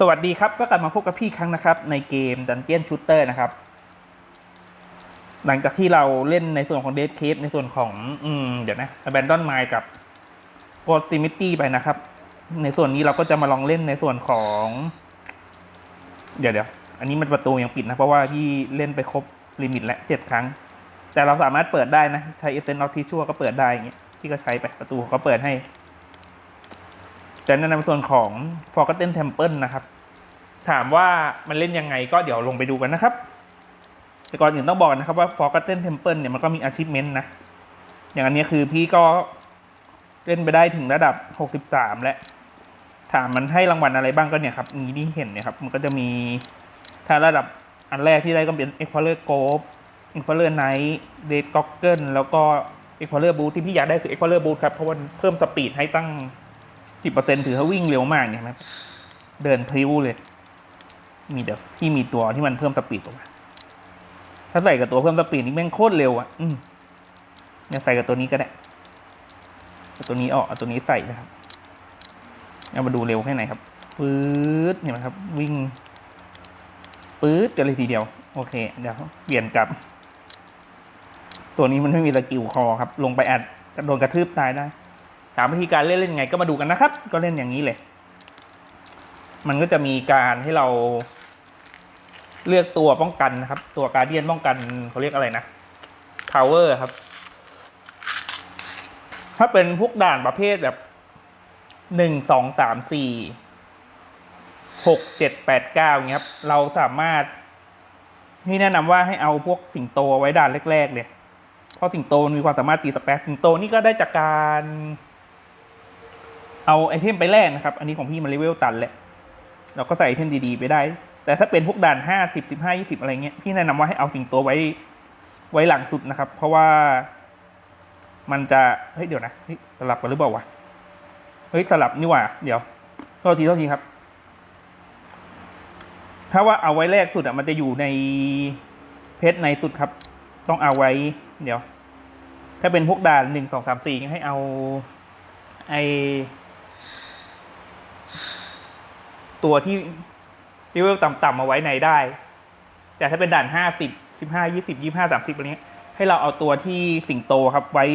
สวัสดีครับ ก็กลับมาพบกับพี่ครั้งนะครับ ในเกม Dungeon Shooter นะครับ หลังจากที่เราเล่นในส่วนของ Dead Case ในส่วนของ อืม เดี๋ยวนะ Abandon Mine กับ Proximity ไปนะครับ ในส่วนนี้เราก็จะมาลองเล่นในส่วนของ เดี๋ยวเดี๋ยวอันนี้มันประตูยังปิดนะ เพราะว่าพี่เล่นไปครบลิมิตแล้วเจ็ดครั้ง แต่เราสามารถเปิดได้นะ ใช้ Essence of Tissue ก็เปิดได้อย่างเงี้ยพี่ก็ใช้ไปประตูเขาเปิดให้ แต่แนส่วนของ Forgotten Temple นะครับ ถามว่ามันเล่นยังไงก็เดี๋ยวลงไปดูกันนะครับ แต่ก่อนอื่นต้องบอกนะครับว่า Forgotten Temple เนี่ยมันก็มี achievement นะ อย่างอันนี้คือพี่ก็เล่นไปได้ถึงระดับ 63 แล้ว ถามมันให้รางวัลอะไรบ้างก็เนี่ยครับนี้ที่เห็นเนี่ยครับมันก็จะมีถ้าระดับอันแรกที่ได้ก็เป็น Explorer Globe Explorer Night Dead Goggle แล้วก็ Explorer Boot ที่พี่อยากได้คือ Explorer Boot ครับเพราะว่าเพิ่มสปีดให้ตั้ง 10%ถือว่าวิ่งเร็วมากเนี่ยครับเดินพริ้วเลย มีเดี๋ยวที่มีตัวที่มันเพิ่มสปีดออกมาถ้าใส่กับตัวเพิ่มสปีดนี่แม่งโคตรเร็วอะ อืมเนี่ยใส่กับตัวนี้ก็ได้เอาตัวนี้ออกเอาตัวนี้ใส่นะครับเอามาดูเร็วแค่ไหนครับปื๊ดเนี่ยนะครับ วิ่งปื๊ดกันเลยทีเดียว โอเค เดี๋ยวเปลี่ยนกลับ ตัวนี้มันไม่มีสกิลคอครับ ลงไปอัดโดนกระทืบตายได้ ถามวิธีการเล่นเล่นยังไงก็มาดูกันนะครับ ก็เล่นอย่างนี้เลย มันก็จะมีการให้เราเลือกตัวป้องกันนะครับ ตัวการเดียนป้องกันเขาเรียกอะไรนะทาวเวอร์ครับ ถ้าเป็นพวกด่านประเภทแบบหนึ่งสองสามสี่หกเจ็ดแปดเก้าเงี้ยครับ เราสามารถที่แนะนำว่าให้เอาพวกสิงโตไว้ด่านแรกๆเลยเพราะสิงโตมีความสามารถตีสเปซสิงโตนี่ก็ได้จากการ เอาไอเทมไปแลกนะครับ อันนี้ของพี่มันเลเวลตันแหละ เราก็ใส่ไอเทมดีๆไปได้ แต่ถ้าเป็นพวกด่านห้าสิบสิบห้ายี่สิบอะไรเงี้ย พี่แนะนำว่าให้เอาสิ่งโตไว้ไว้หลังสุดนะครับ เพราะว่ามันจะ เฮ้ยเดี๋ยวนะสลับกันหรือเปล่าวะ เฮ้ยสลับนี่หว่า เดี๋ยวโทษทีโทษทีครับ ถ้าว่าเอาไว้แรกสุดอะมันจะอยู่ในเพชรในสุดครับ ต้องเอาไว้ เดี๋ยว ถ้าเป็นพวกด่านหนึ่งสองสามสี่ให้เอาไอ ตัวที่เลเวลต่ำๆมาไว้ในได้ แต่ถ้าเป็นด่านห้าสิบสิบห้ายี่สิบยี่ห้าสามสิบอะไรเงี้ยให้เราเอาตัวที่สิงโตครับไว้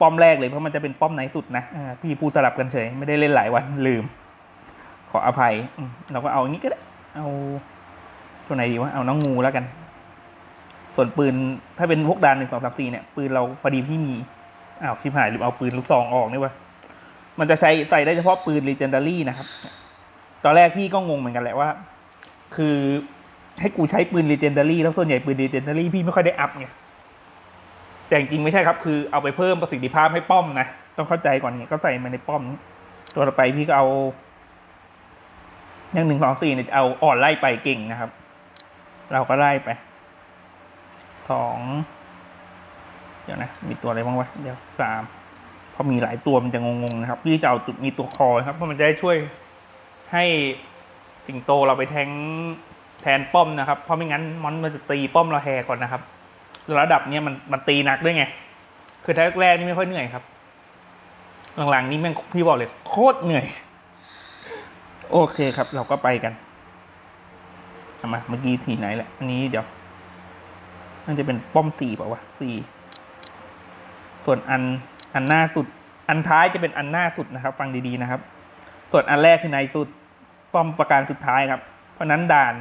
ป้อมแรกเลยเพราะมันจะเป็นป้อมไหนสุดนะพี่พูดสลับกันเฉยไม่ได้เล่นหลายวันลืม ขออภัยเราก็เอาอันนี้ก็ได้เอาตัวไหนดีวะเอาน้องงูแล้วกัน ส่วนปืนถ้าเป็นพวกดานหนึ่งสองสามสี่เนี่ยปืนเราพอดีพี่มีอ้าวชิบหายลืมเอาปืนลูกซองออกนี่วะมันจะใช้ใส่ได้เฉพาะปืน legendary นะครับ ตอนแรกพี่ก็งงเหมือนกันแหละว่า คือให้กูใช้ปืน legendary แล้วส่วนใหญ่ปืน legendary พี่ไม่ค่อยได้อัพไงแต่จริงไม่ใช่ครับ คือเอาไปเพิ่มประสิทธิภาพให้ป้อมนะ ต้องเข้าใจก่อนเนี่ยก็ใส่มาในป้อม ตัวต่อไปพี่ก็เอา อย่างหนึ่งสองสี่เนี่ยจะเอาอ่อนไล่ไปเก่งนะครับ เราก็ไล่ไปสองเดี๋ยวนะ มีตัวอะไรบ้างวะเดี๋ยวสามพราะมีหลายตัวมันจะงงๆนะครับ พี่จะเอามีตัวคอครับเพราะมันจะได้ช่วย ให้สิงโตเราไปแทงแทนป้อมนะครับ เพราะไม่งั้นมอนมันจะตีป้อมเราแหกก่อนนะครับ ระดับเนี้ยมันมันตีหนักด้วยไง คือถ้าแรกนี่ไม่ค่อยเหนื่อยครับ หลังๆนี่แม่งพี่บอกเลยโคตรเหนื่อย โอเคครับ เราก็ไปกันมาเมื่อกี้สีไหนแหละ อันนี้เดี๋ยวน่าจะเป็นป้อมสี่เปล่าวะสี่ส่วนอันอันหน้าสุด อันท้ายจะเป็นอันหน้าสุดนะครับ ฟังดีๆนะครับ ส่วนอันแรกคือในสุดป้อมประการสุดท้ายครับ เพราะนั้นด่าน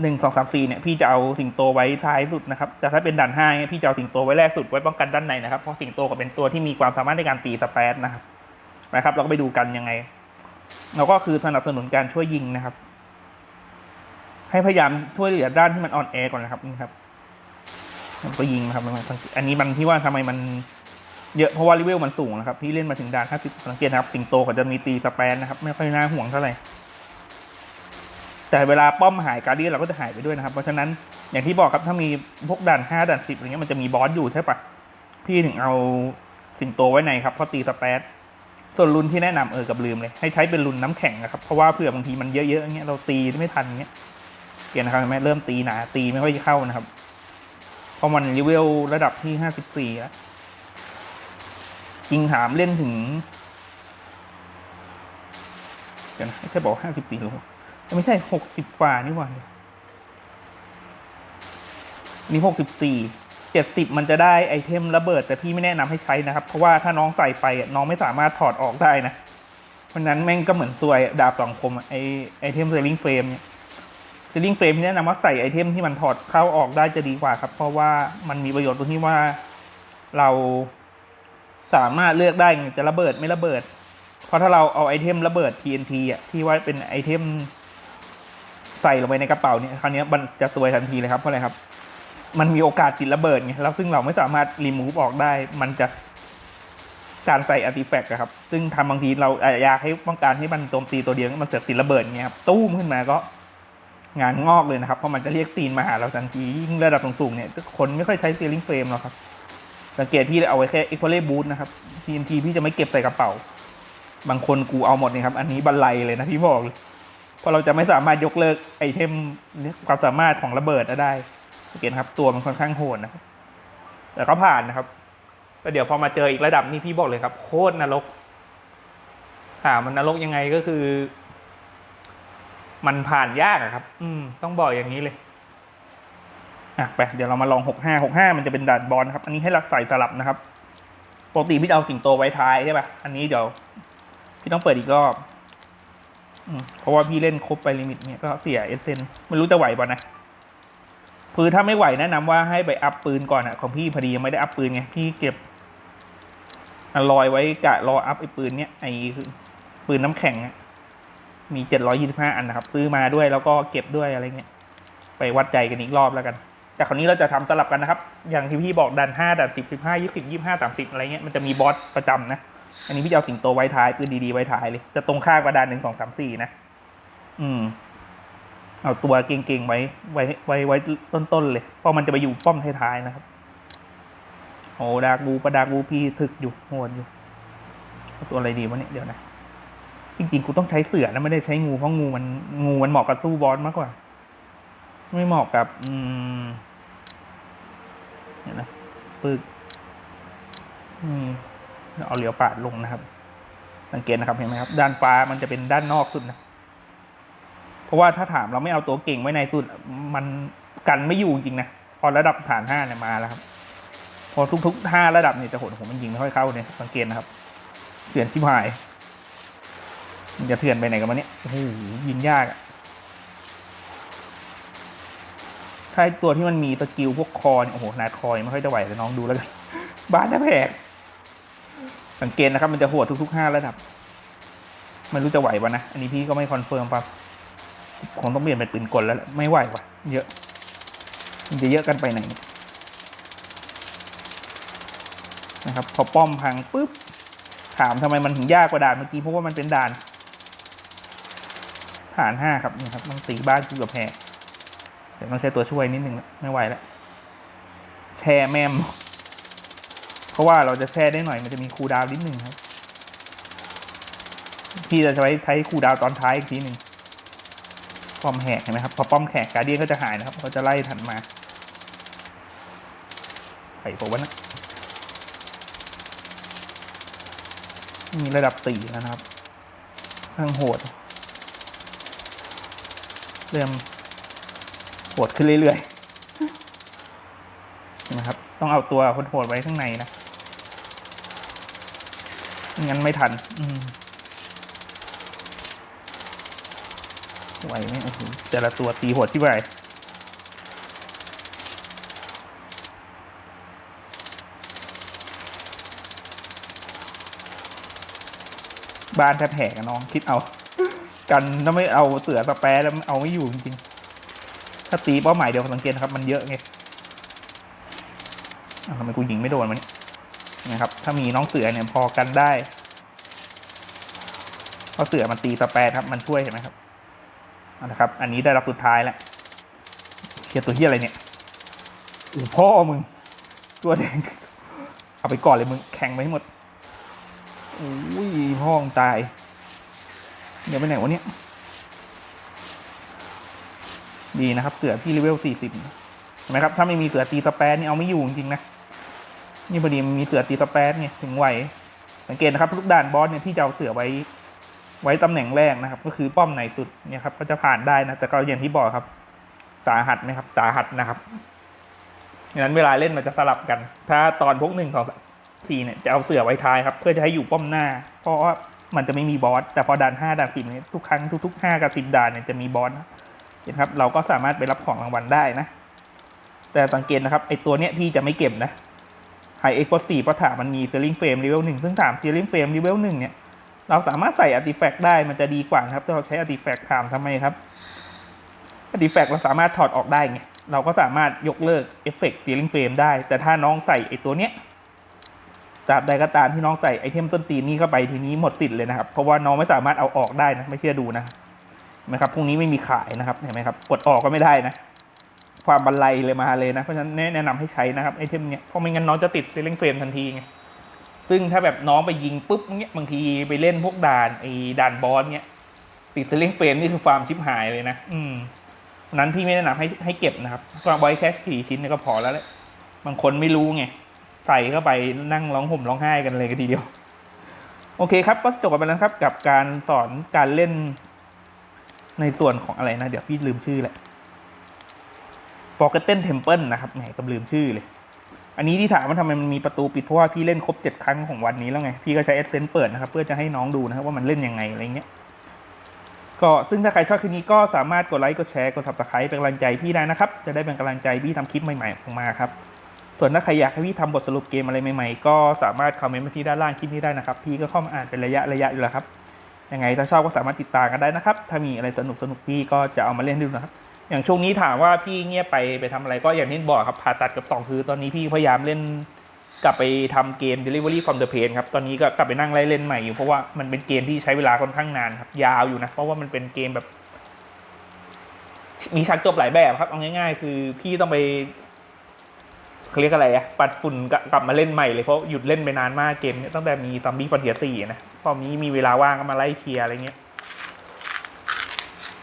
หนึ่งสองสามสี่เนี่ยพี่จะเอาสิงโตไว้ท้ายสุดนะครับ แต่ถ้าเป็นด่านห้าเนี่ยพี่จะเอาสิงโตไว้แรกสุดไว้ป้องกันด้านในนะครับเพราะสิงโตก็เป็นตัวที่มีความสามารถในการตีสเปซนะครับนะครับ เราก็ไปดูกันยังไง เราก็คือสนับสนุนการช่วยยิงนะครับ ให้พยายามช่วยเหลือด้านที่มันอ่อนแอก่อนนะครับนี่ครับก็ยิงนะครับอันนี้มันที่ว่าทำไมมัน เยอะเพราะว่าเลเวลมันสูงนะครับ พี่เล่นมาถึงด่านห้าสิบสังเกตนะครับ สิงโตเขาจะมีตีสแปนนะครับ ไม่ค่อยน่าห่วงเท่าไหร่ แต่เวลาป้อมหายการเดียนเราก็จะหายไปด้วยนะครับ เพราะฉะนั้นอย่างที่บอกครับถ้ามีพวกด่านห้าด่านสิบอะไรเงี้ยมันจะมีบอสอยู่ใช่ปะพี่ถึงเอาสิงโตไว้ในครับเพราะตีสเปซส่วนรุนที่แนะนำเออกับลืมเลย ให้ใช้เป็นรุนน้ำแข็งนะครับเพราะว่าเผื่อบางทีมันเยอะๆอย่างเงี้ยเราตีไม่ทันเงี้ยเปลี่ยนนะครับเห็นไหมเริ่มตีหนาตีไม่ค่อยเข้านะครับเพราะมันเลเวลระดับที่ห้าสิบสี่แล้ว จริงถามเล่นถึงดี๋ยวนะไม่ใช่บอกห้าสิบสี่โลไม่ใช่หกสิบฝ่านี่หว่านี่หกสิบสี่เจ็ดสิบมันจะได้ไอเทมระเบิด แต่พี่ไม่แนะนำให้ใช้นะครับ เพราะว่าถ้าน้องใส่ไปน้องไม่สามารถถอดออกได้นะ เพราะนั้นแม่งก็เหมือนซวยดาบสองคมอะไอไอเทมเซลิงเฟรมเนี่ยเซลลิงเฟรมแนะนำว่าใส่ไอเทมที่มันถอดเข้าออกได้จะดีกว่าครับ เพราะว่ามันมีประโยชน์ตรงที่ว่าเรา สามารถเลือกได้ไงจะระเบิดไม่ระเบิด เพราะถ้าเราเอาไอเทมระเบิด TNT อะที่ว่าเป็นไอเทมใส่ลงไปในกระเป๋าเนี่ยคราวนี้มันจะซวยทันทีเลยครับเพราะอะไรครับ มันมีโอกาสติดระเบิดไงแล้วซึ่งเราไม่สามารถรีมูฟออกได้ มันจะการใส่อาร์ติแฟกต์อะครับซึ่งทำบางทีเราอยากให้ต้องการให้มันโจมตีตัวเดียวมันเสือกติดระเบิดเงี้ยครับตู้มขึ้นมาก็งานงอกเลยนะครับ เพราะมันจะเรียกตีนมาหาเราทันทียิ่งระดับสูงๆเนี่ยคนไม่ค่อยใช้ซีลิงเฟรมหรอกครับ สังเกตพี่เอาไว้แค่เอ็กโคเลบูทนะครับ TNT พี่จะไม่เก็บใส่กระเป๋า บางคนกูเอาหมดนี่ครับ อันนี้บันไลเลยนะพี่บอกเลยเพราะเราจะไม่สามารถยกเลิกไอเทมความสามารถของระเบิดได้สังเกตครับ ตัวมันค่อนข้างโหดนะครับแต่ก็ผ่านนะครับแล้วเดี๋ยวพอมาเจออีกระดับนี้พี่บอกเลยครับ โคตรนรกถามมันนรกยังไงก็คือ มันผ่านยากอะครับ อืม ต้องบอกอย่างนี้เลย อะไปเดี๋ยวเรามาลองหกห้าหกห้ามันจะเป็นด่านบอลครับ อันนี้ให้รักใส่สลับนะครับ ปกติพี่เอาสิงโตไว้ท้ายใช่ป่ะ อันนี้เดี๋ยวพี่ต้องเปิดอีกรอบอเพราะว่าพี่เล่นครบไปลิมิตเนี่ยก็เสียเอเซนไม่รู้จะไหวป่ะนะคือถ้าไม่ไหวแนะนำว่าให้ไปอัพปืนก่อนอะของพี่พอดียังไม่ได้อัพปืนไงพี่เก็บอลอยไว้กะรออัพไอ้ปืนเนี้ยไอ้ปืนน้ำแข็งมีเจ็ดร้อยี่สิบห้าอันนะครับ ซื้อมาด้วยแล้วก็เก็บด้วยอะไรเงี้ยไปวัดใจกันอีกรอบแล้วกัน แต่คราวนี้เราจะทำสลับกันนะครับ อย่างที่พี่บอกดันห้าดันสิบสิบห้ายี่สิบยี่ห้าสามสิบอะไรเงี้ยมันจะมีบอสประจำนะ อันนี้พี่จะเอาสิงโตไว้ท้ายปืนดีๆไว้ท้ายเลย จะตรงข้ามกับดันหนึ่งสองสามสี่นะ อืม เอาตัวเก่งๆไว้ไว้ไว้ไว้ต้นๆเลย เพราะมันจะไปอยู่ป้อมท้ายๆนะครับ โอ้ดากูประดากูพี่ถึกอยู่โหดอยู่ตัวอะไรดีวะเนี่ยเดี๋ยวนะจริงๆกูต้องใช้เสือนะไม่ได้ใช้งูเพราะงูมันงูมันเหมาะกับสู้บอสมากกว่า ไม่เหมาะกับ อืม เนี่ยนะปึกอืมเอาเหลียวปาดลงนะครับ สังเกตนะครับเห็นไหมครับ ด้านฟ้ามันจะเป็นด้านนอกสุดนะเพราะว่าถ้าถามเราไม่เอาตัวเก่งไว้ในสุด มันกันไม่อยู่จริงนะพอระดับฐานห้าเนี่ยมาแล้วครับ พอทุกๆห้าระดับเนี่ยจะโหดผมมันยิงไม่ค่อยเข้าเนี่ยสังเกตนะครับเถื่อนชิบหาย มันจะเถื่อนไปไหนกันวะเนี่ยโอ้โหยิงยากอะ ถ้าตัวที่มันมีสกิลพวกคอเนี่ยโอ้โหนาคอยไม่ค่อยจะไหวแต่น้องดูแล้วกันบ้านแทบแผกสังเกตนะครับมันจะโหดทุกๆห้าระดับไม่รู้จะไหวปะนะ อันนี้พี่ก็ไม่คอนเฟิร์มปั๊บคงต้องเปลี่ยนเป็นปืนกลแล้ว ไม่ไหววะเยอะ มันจะเยอะกันไปไหนนะครับ พอป้อมพังปุ๊บ ถามทำไมมันถึงยากกว่าด่านเมื่อกี้เพราะว่ามันเป็นด่านฐานห้าครับนี่ครับต้องตีบ้านกูกับแพกเดี๋ยวต้องใช้ตัวช่วยนิดนึงละไม่ไหวแล้วแช่แมมเพราะว่าเราจะแช่ได้หน่อยมันจะมีคูลดาวน์นิดนึงครับพี่จะใช้ใช้คูลดาวน์ตอนท้ายอีกทีหนึ่งป้อมแหกเห็นไหมครับพอป้อมแขกการเดียนก็จะหายนะครับเขาจะไล่ถันมาไข่ผมว่านะมีระดับสี่แล้วนะครับข้างโหด เริ่ม ดขึ้นเรื่อยๆนะครับ ต้องเอาตัวโหดๆไว้ข้างในนะไม่งั้นไม่ทันอืไหวไหมโอ้โหแต่ละตัวตีโหดที่ไหวบ้านแทบแหกน้องคิดเอา กันถ้าไม่เอาเสือสแปรแล้วเอาไม่อยู่จริงๆ ถ้าตีเป้าหมายเดียวสังเกตนะครับมันเยอะไงทำไมกูยิงไม่โดนมันนะครับ ถ้ามีน้องเสือเนี่ยพอกันได้เพราะเสือมันตีสแปรครับ มันช่วยเห็นไหมครับเอาละครับ อันนี้ได้รับสุดท้ายแล้วเฮียตัวเฮียอะไรเนี่ยโอ้พ่อมึง ตัวแดง เอาไปก่อนเลยมึง แข่งไปให้หมดโอ้ยพ่องตาย เดี๋ยวไปไหนวะเนี่ย ดีนะครับ เสือพี่เลเวลสี่สิบเห็นไหมครับ ถ้าไม่มีเสือตีสแปรนี่เอาไม่อยู่จริงนะ นี่พอดีมีเสือตีสแปรเนี่ยถึงไหวสังเกตนะครับทุกด่านบอสเนี่ยพี่จะเอาเสือไว้ ไว้ตำแหน่งแรกนะครับ ก็คือป้อมไหนสุดเนี่ยครับก็จะผ่านได้นะแต่ก็อย่างที่บอกครับ สาหัสไหมครับ สาหัสนะครับดังนั้นเวลาเล่นมันจะสลับกัน ถ้าตอนพวกหนึ่งสองสี่เนี่ยจะเอาเสือไว้ท้ายครับ เพื่อจะให้อยู่ป้อมหน้า เพราะว่ามันจะไม่มีบอสแต่พอด่านห้าด่านสิบเนี่ยทุกครั้งทุกๆห้ากับสิบด่านเนี่ยจะมีบอส นะเห็นครับ เราก็สามารถไปรับของรางวัลได้นะ แต่สังเกตนะครับไอตัวเนี้ยพี่จะไม่เก็บนะไฮเอ็กซ์สี่เพราะถามมันมีเซลลิงเฟรมเลเวลหนึ่งซึ่งถามเซลลิงเฟรมเลเวลหนึ่งเนี่ยเราสามารถใส่อาร์ติแฟกต์ได้มันจะดีกว่านะครับถ้าเราใช้อาร์ติแฟกต์ถามทำไมครับอาร์ติแฟกต์เราสามารถถอดออกได้ไงเราก็สามารถยกเลิกเอฟเฟกต์เซลลิงเฟรมได้ แต่ถ้าน้องใส่ไอตัวเนี้ยตราบใดก็ตามที่น้องใส่ไอเทมต้นตีนนี้เข้าไปทีนี้หมดสิทธิ์เลยนะครับ เพราะว่าน้องไม่สามารถเอาออกได้นะ ไม่เชื่อดูนะ นไหมครับพรุ่งนี้ไม่มีขายนะครับเห็นไหมครับกดออกก็ไม่ได้นะ ความบันไลเลยมาเลยนะเพราะฉะนั้นแนะนำให้ใช้นะครับไอเทมเนี้ยเพราะไม่งั้นน้องจะติดเซลลิงเฟรมทันทีไงซึ่งถ้าแบบน้องไปยิงปุ๊บเนี้ยบางทีไปเล่นพวกด่านไอ้ด่านบอสเนี้ยติดเซลลิงเฟรมนี่คือฟาร์มชิปหายเลยนะ อืมนั้นพี่ไม่แนะนำให้ให้เก็บนะครับก็ไว้แค่สี่ชิ้นเนี่ยก็พอแล้วแหละบางคนไม่รู้ไงใส่เข้าไปนั่งร้องห่มร้องไห้กันเลยก็ทีเดียว โอเคครับก็จบกันไปแล้วครับกับการสอนการเล่น ในส่วนของอะไรนะ เดี๋ยวพี่ลืมชื่อแหละ Forgotten Temple นะครับแหมก็ลืมชื่อเลย อันนี้ที่ถามว่าทำไมมันมีประตูปิดเพราะว่าพี่เล่นครบเจ็ดครั้งของวันนี้แล้วไง พี่ก็ใช้เอเซนเปิดนะครับ เพื่อจะให้น้องดูนะครับว่ามันเล่นยังไงอะไรเงี้ยก็ซึ่งถ้าใครชอบคลิปนี้ก็สามารถกดไลค์กดแชร์กด subscribe เป็นกำลังใจพี่ได้นะครับ จะได้เป็นกำลังใจพี่ทำคลิปใหม่ๆออกมาครับส่วนถ้าใครอยากให้พี่ทำบทสรุปเกมอะไรใหม่ๆ ก็สามารถคอมเมนต์มาที่ด้านล่างคลิปนี้ได้นะครับ พี่ก็เข้ามาอ่านเป็นระยะระยะอยู่แล้วครับ ยังไงถ้าชอบก็สามารถติดตามกันได้นะครับ ถ้ามีอะไรสนุกสนุกพี่ก็จะเอามาเล่นดูนะครับ อย่างช่วงนี้ถามว่าพี่เงียบไปไปทำอะไรก็อย่างที่บอกครับผ่าตัดกับสองคือตอนนี้พี่พยายามเล่นกลับไปทำเกม Delivery from the Pain ครับ ตอนนี้ก็กลับไปนั่งไล่เล่นใหม่อยู่เพราะว่ามันเป็นเกมที่ใช้เวลาค่อนข้างนานครับ ยาวอยู่นะ เพราะว่ามันเป็นเกมแบบ มีฉากจบหลายแบบครับ เอาง่าย ๆ คือพี่ต้องไป เขาเรียกอะไรอะปัดฝุ่นกลับมาเล่นใหม่เลยเพราะหยุดเล่นไปนานมากเกมเนี้ยตั้งแต่มีซัมบี้ฟอนเทียสี่นะพอนี้มีเวลาว่างก็มาไล่เคลียร์อะไรเงี้ย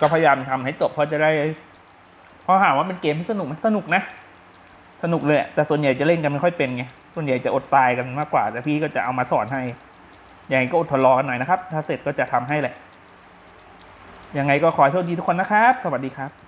ก็พยายามทำให้จบเพราะจะได้เพราะถามว่าเป็นเกมที่สนุกไหมสนุกนะ สนุกเลยแต่ส่วนใหญ่จะเล่นกันไม่ค่อยเป็นไงส่วนใหญ่จะอดตายกันมากกว่า แต่พี่ก็จะเอามาสอนให้ยังไงก็อดทนรอกันหน่อยนะครับ ถ้าเสร็จก็จะทำให้แหละยังไงก็ขอโชคดีทุกคนนะครับ สวัสดีครับ